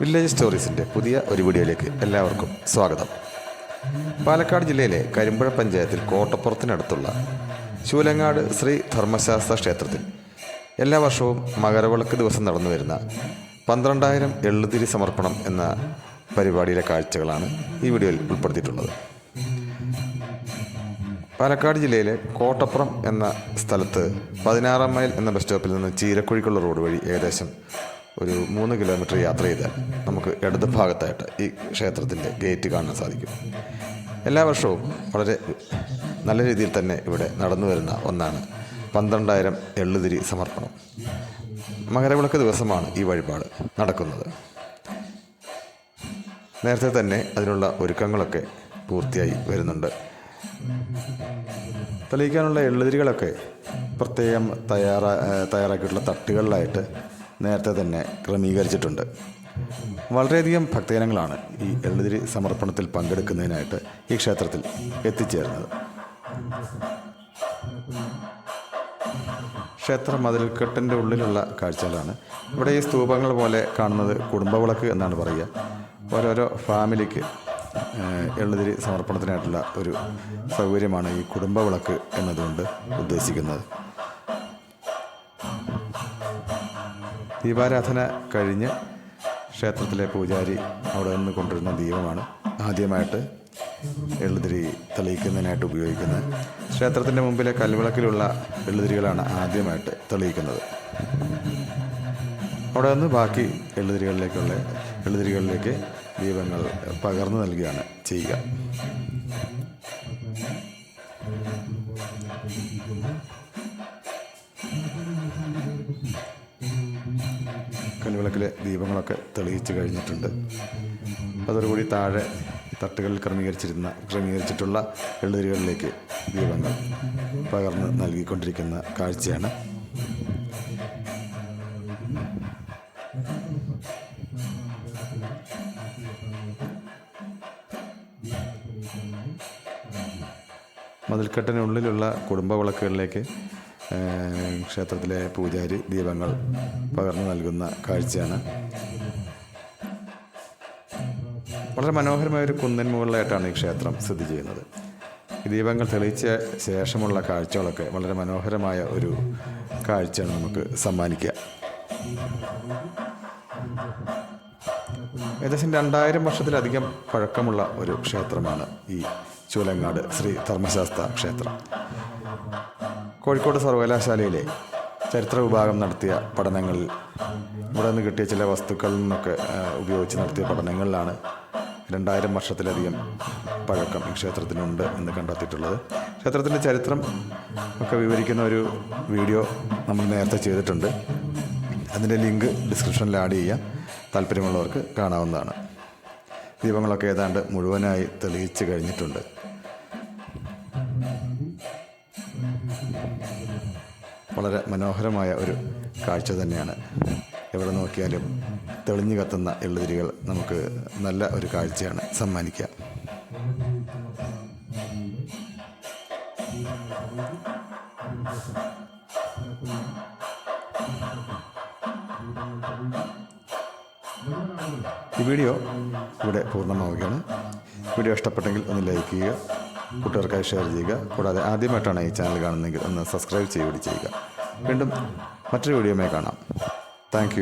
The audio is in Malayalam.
വില്ലേജ് സ്റ്റോറീസിന്റെ പുതിയ ഒരു വീഡിയോയിലേക്ക് എല്ലാവർക്കും സ്വാഗതം. പാലക്കാട് ജില്ലയിലെ കരിമ്പുഴ പഞ്ചായത്തിൽ കോട്ടപ്പുറത്തിനടുത്തുള്ള ശൂലങ്ങാട് ശ്രീ ധർമ്മശാസ്ത്ര ക്ഷേത്രത്തിൽ എല്ലാ വർഷവും മകരവിളക്ക് ദിവസം നടന്നു വരുന്ന പന്ത്രണ്ടായിരം എള്ളുതിരി സമർപ്പണം എന്ന പരിപാടിയിലെ കാഴ്ചകളാണ് ഈ വീഡിയോയിൽ ഉൾപ്പെടുത്തിയിട്ടുള്ളത്. പാലക്കാട് ജില്ലയിലെ കോട്ടപ്പുറം എന്ന സ്ഥലത്ത് പതിനാറാം മൈൽ എന്ന ബസ് സ്റ്റോപ്പിൽ നിന്ന് ചീരക്കുഴിക്കുള്ള റോഡ് വഴി ഏകദേശം ഒരു മൂന്ന് കിലോമീറ്റർ യാത്ര ചെയ്താൽ നമുക്ക് ഇടത് ഭാഗത്തായിട്ട് ഈ ക്ഷേത്രത്തിന്റെ ഗേറ്റ് കാണാൻ സാധിക്കും. എല്ലാ വർഷവും വളരെ നല്ല രീതിയിൽ തന്നെ ഇവിടെ നടന്നു വരുന്ന ഒന്നാണ് പന്ത്രണ്ടായിരം എള്ളുതിരി സമർപ്പണം. മകരവിളക്ക് ദിവസമാണ് ഈ വഴിപാട് നടക്കുന്നത്. നേരത്തെ തന്നെ അതിനുള്ള ഒരുക്കങ്ങളൊക്കെ പൂർത്തിയായി വരുന്നുണ്ട്. തെളിയിക്കാനുള്ള എള്ളുതിരികളൊക്കെ പ്രത്യേകം തയ്യാറാ തയ്യാറാക്കിയിട്ടുള്ള തട്ടുകളിലായിട്ട് നേരത്തെ തന്നെ ക്രമീകരിച്ചിട്ടുണ്ട്. വളരെയധികം ഭക്തജനങ്ങളാണ് ഈ എള്ളുതിരി സമർപ്പണത്തിൽ പങ്കെടുക്കുന്നതിനായിട്ട് ഈ ക്ഷേത്രത്തിൽ എത്തിച്ചേരുന്നത്. ക്ഷേത്ര മതിൽക്കെട്ടിന്റെ ഉള്ളിലുള്ള കാഴ്ചകളാണ്. ഇവിടെ ഈ സ്തൂപങ്ങൾ പോലെ കാണുന്നത് കുടുംബവിളക്ക് എന്നാണ് പറയുക. ഓരോരോ ഫാമിലിക്ക് എള്ളുതിരി സമർപ്പണത്തിനായിട്ടുള്ള ഒരു സൗകര്യമാണ് ഈ കുടുംബവിളക്ക് എന്നതുകൊണ്ട് ഉദ്ദേശിക്കുന്നത്. ദീപാരാധന കഴിഞ്ഞ് ക്ഷേത്രത്തിലെ പൂജാരി അവിടെ നിന്ന് കൊണ്ടുവരുന്ന ദീപമാണ് ആദ്യമായിട്ട് എള്ളുതിരി തെളിയിക്കുന്നതിനായിട്ട് ഉപയോഗിക്കുന്നത്. ക്ഷേത്രത്തിന്റെ മുമ്പിലെ കൽവിളക്കിലുള്ള എള്ളുതിരികളാണ് ആദ്യമായിട്ട് തെളിയിക്കുന്നത്. അവിടെ നിന്ന് ബാക്കി എള്ളുതിരികളിലേക്കുള്ള എള്ളുതിരികളിലേക്ക് ദീപങ്ങൾ പകർന്നു നൽകുകയാണ് ചെയ്യുക. കൽവിളക്കിലെ ദീപങ്ങളൊക്കെ തെളിയിച്ച് കഴിഞ്ഞിട്ടുണ്ട്. അതോടുകൂടി താഴെ തട്ടുകളിൽ ക്രമീകരിച്ചിരുന്ന ക്രമീകരിച്ചിട്ടുള്ള എള്ളുതിരികളിലേക്ക് ദീപങ്ങൾ പകർന്ന് നൽകിക്കൊണ്ടിരിക്കുന്ന കാഴ്ചയാണ്. മതിൽക്കെട്ടിനുള്ളിലുള്ള കുടുംബ വിളക്കുകളിലേക്ക് ക്ഷേത്രത്തിലെ പൂജാരി ദീപങ്ങൾ പകർന്നു നൽകുന്ന കാഴ്ചയാണ്. വളരെ മനോഹരമായ ഒരു കുന്നിൻ മുകളിലായിട്ടാണ് ഈ ക്ഷേത്രം സ്ഥിതി ചെയ്യുന്നത്. ദീപങ്ങൾ തെളിയിച്ച ശേഷമുള്ള കാഴ്ചകളൊക്കെ വളരെ മനോഹരമായ ഒരു കാഴ്ചയാണ് നമുക്ക് സമ്മാനിക്കുക. ഏകദേശം രണ്ടായിരം വർഷത്തിലധികം പഴക്കമുള്ള ഒരു ക്ഷേത്രമാണ് ഈ ചൂലങ്ങാട് ശ്രീ ധർമ്മശാസ്ത്ര ക്ഷേത്രം. കോഴിക്കോട് സർവകലാശാലയിലെ ചരിത്ര വിഭാഗം നടത്തിയ പഠനങ്ങളിൽ ഇവിടെ നിന്ന് കിട്ടിയ ചില വസ്തുക്കളിൽ നിന്നൊക്കെ ഉപയോഗിച്ച് നടത്തിയ പഠനങ്ങളിലാണ് രണ്ടായിരം വർഷത്തിലധികം പഴക്കം ഈ ക്ഷേത്രത്തിനുണ്ട് എന്ന് കണ്ടെത്തിയിട്ടുള്ളത്. ക്ഷേത്രത്തിന്റെ ചരിത്രം ഒക്കെ വിവരിക്കുന്ന ഒരു വീഡിയോ നമ്മൾ നേരത്തെ ചെയ്തിട്ടുണ്ട്. അതിന്റെ ലിങ്ക് ഡിസ്ക്രിപ്ഷനിൽ ആഡ് ചെയ്യാം. താല്പര്യമുള്ളവർക്ക് കാണാവുന്നതാണ്. ദീപങ്ങളൊക്കെ ഏതാണ്ട് മുഴുവനായി തെളിയിച്ച് കഴിഞ്ഞിട്ടുണ്ട്. വളരെ മനോഹരമായ ഒരു കാഴ്ച തന്നെയാണ്. എവിടെ നോക്കിയാലും തെളിഞ്ഞു കത്തുന്ന എള്ളുതിരികൾ നമുക്ക് നല്ല ഒരു കാഴ്ചയാണ് സമ്മാനിക്കുക. ഈ വീഡിയോ ഇവിടെ പൂർണമാവുകയാണ്. വീഡിയോ ഇഷ്ടപ്പെട്ടെങ്കിൽ ഒന്ന് ലൈക്ക് ചെയ്യുക. കൂട്ടുകാർക്കായി ഷെയർ ചെയ്യുക. കൂടാതെ ആദ്യമായിട്ടാണ് ഈ ചാനൽ കാണുന്നതെങ്കിൽ ഒന്ന് സബ്സ്ക്രൈബ് ചെയ്യുകയും ചെയ്യുക. വീണ്ടും മറ്റൊരു വീഡിയോമേ കാണാം. താങ്ക്